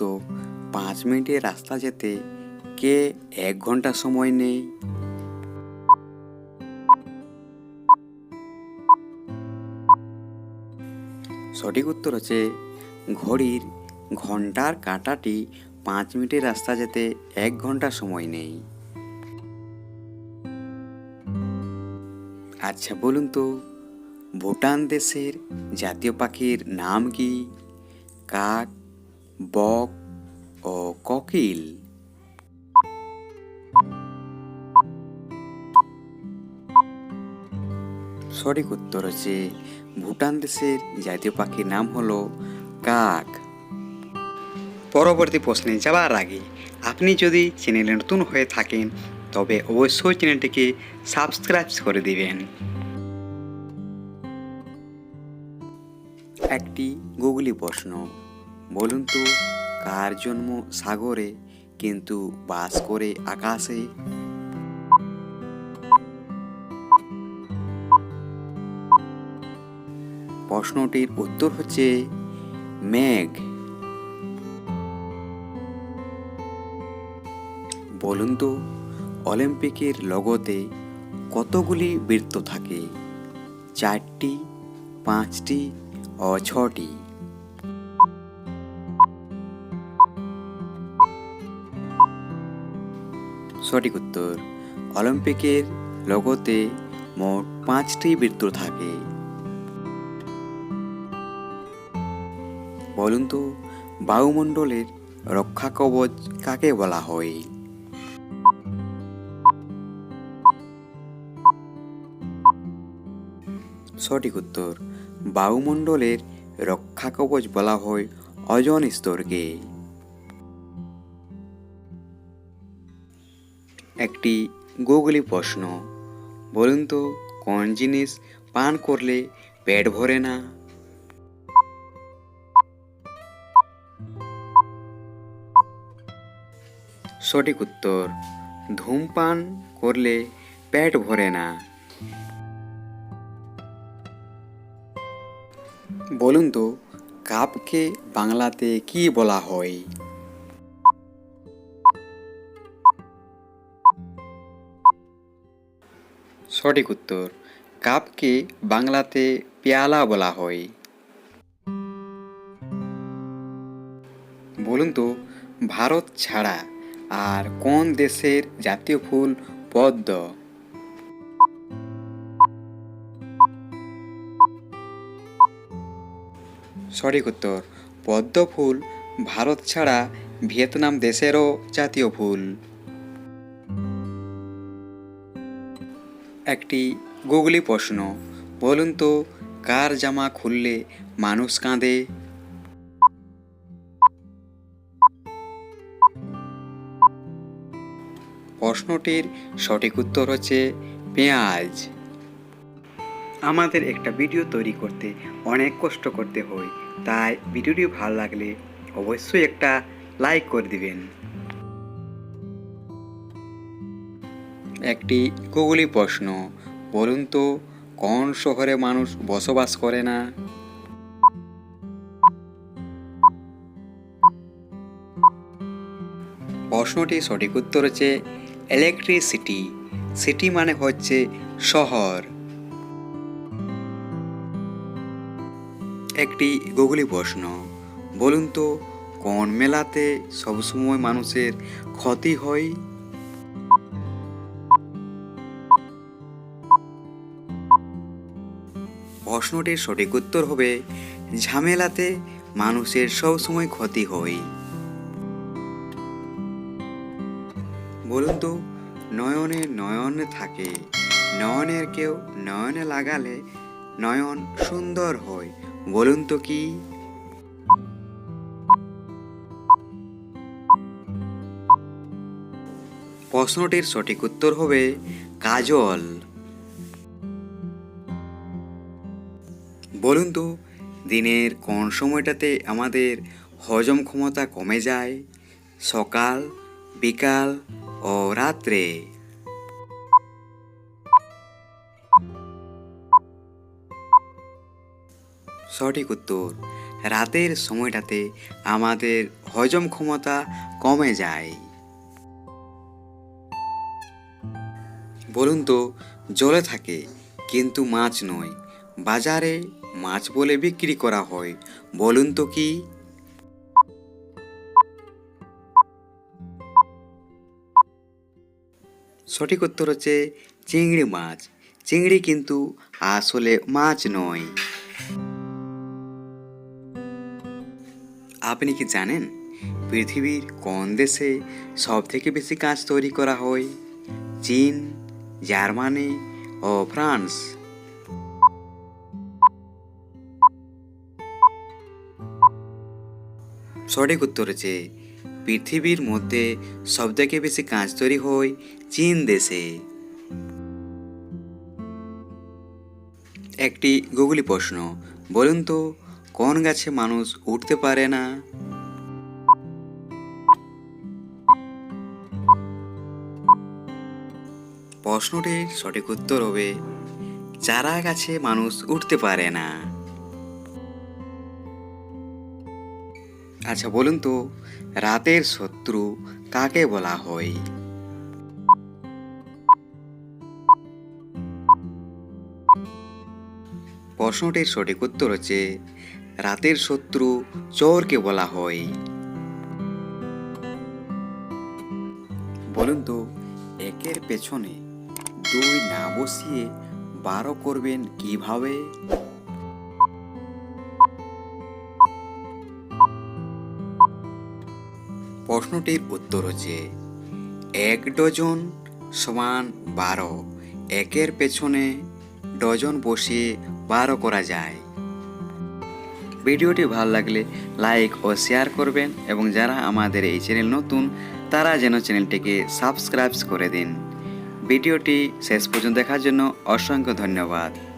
তো পাঁচ মিনিটের রাস্তা যেতে কে এক ঘণ্টা সময় নেই। সঠিক উত্তর হচ্ছে ঘড়ির ঘণ্টার কাঁটাটি পাঁচ মিনিটের রাস্তা যেতে এক ঘণ্টা সময় নেই। আচ্ছা বলুন তো, ভুটান দেশের জাতীয় পাখির নাম কি? কাক বক ও ককিল। সঠিক উত্তর হচ্ছে, ভুটান দেশের জাতীয় পাখির নাম হলো কাক। পরবর্তী প্রশ্নে যাওয়ার আগে, আপনি যদি চ্যানেলে নতুন হয়ে থাকেন, তবে অবশ্যই চ্যানেলটিকে সাবস্ক্রাইব করে দিবেন। একটি গুগলি প্রশ্ন। বলুন তো, কার জন্ম সাগরে, কিন্তু বাস করে আকাশে? প্রশ্নটির উত্তর হচ্ছে, মেঘ। বলুন তো, অলিম্পিকের লগতে কতগুলি বৃত্ত থাকে? চারটি, পাঁচটি ও ছটি? সঠিক উত্তর। অলিম্পিকের লগতে মোট পাঁচটি বৃত্ত থাকে। বলুন তো, বায়ুমণ্ডলের রক্ষা কবচ কাকে বলা হয়? সঠিক উত্তর, বায়ুমণ্ডলের রক্ষা কবচ বলা হয় অজন স্তরকে। একটি গুগলি প্রশ্ন। বলুন তো, কোন জিনিস পান করলে পেট ভরে না? সঠিক উত্তর, ধূমপান করলে পেট ভরে না। বলুন তো, কাপকে বাংলাতে কি বলা হয়? সঠিক উত্তর, কাপকে বাংলাতে পেয়ালা বলা হয়। বলুন তো, ভারত ছাড়া আর কোন দেশের জাতীয় ফুল পদ্ম? সঠিক উত্তর, পদ্ম ফুল ভারত ছাড়া ভিয়েতনাম দেশেরও জাতীয় ফুল। একটি গুগলি প্রশ্ন। বলুন তো, কার জামা খুললে মানুষ কাঁদে? প্রশ্নটির সঠিক উত্তর হচ্ছে পেঁয়াজ। আমাদের একটা ভিডিও তৈরি করতে অনেক কষ্ট করতে হয়, তাই ভিডিওটি ভালো লাগলে অবশ্যই একটা লাইক করে দিবেন। একটি গুগলি প্রশ্ন, বলুন তো, কোন শহরে মানুষ বসবাস করে না? প্রশ্নটি সঠিক উত্তর হচ্ছে ইলেকট্রিসিটি সিটি মানে হচ্ছে শহর। একটি গুগলি প্রশ্ন, বলুন তো, কোন মেলাতে সবসময় মানুষের ক্ষতি হয়? প্রশ্নটির সঠিক উত্তর হবে, ঝামেলাতে মানুষের সবসময় ক্ষতি হয়। বলুন তো, নয়নে নয়নে থাকে, নয়নের কেউ নয়নে লাগালে নয়ন সুন্দর হয়, বলুন তো কি? প্রশ্নটির সঠিক উত্তর হবে, কাজল। বলুন তো, দিনের কোন সময়টাতে আমাদের হজম ক্ষমতা কমে যায়? সকাল, বিকাল ও রাত্রে? সঠিক উত্তর, রাতের সময়টাতে আমাদের হজম ক্ষমতা কমে যায়। বলুন তো জলে থাকে, কিন্তু মাছ নয়। বাজারে মাছ বলে বিক্রি করা হয়। বলুন তো কি? সঠিক উত্তর হচ্ছে চিংড়ি মাছ। চিংড়ি কিন্তু আসলে মাছ নয়। আপনি কি জানেন পৃথিবীর কোন দেশে সব থেকে বেশি কাঁচ তৈরি করা হয়? চীন, জার্মানি ও ফ্রান্স। সঠিক উত্তর হচ্ছে, পৃথিবীর মধ্যে সবথেকে বেশি কাঁচ তৈরি হয় চীন দেশে। একটি গুগলি প্রশ্ন, বলুন তো, কোন গাছে মানুষ উঠতে পারে না? প্রশ্নটির সঠিক উত্তর হবে, চারা গাছে মানুষ উঠতে পারে না। আচ্ছা বলুন তো, রাতের শত্রু কাকে বলা হয়? প্রশ্নটির সঠিক উত্তর হচ্ছে, রাতের শত্রু চোরকে বলা হয়। বলুন তো, একের পেছনে দুই না বসিয়ে বারো করবেন কীভাবে? প্রশ্নটির উত্তর হচ্ছে, এক ডজন সমান বারো, একের পেছনে ডজন বসিয়ে বারো করা যায়। ভিডিওটি ভালো লাগলে লাইক ও শেয়ার করবেন এবং যারা আমাদের এই চ্যানেল নতুন, তারা যেন চ্যানেলটিকে সাবস্ক্রাইব করে দিন। ভিডিওটি শেষ পর্যন্ত দেখার জন্য অসংখ্য ধন্যবাদ।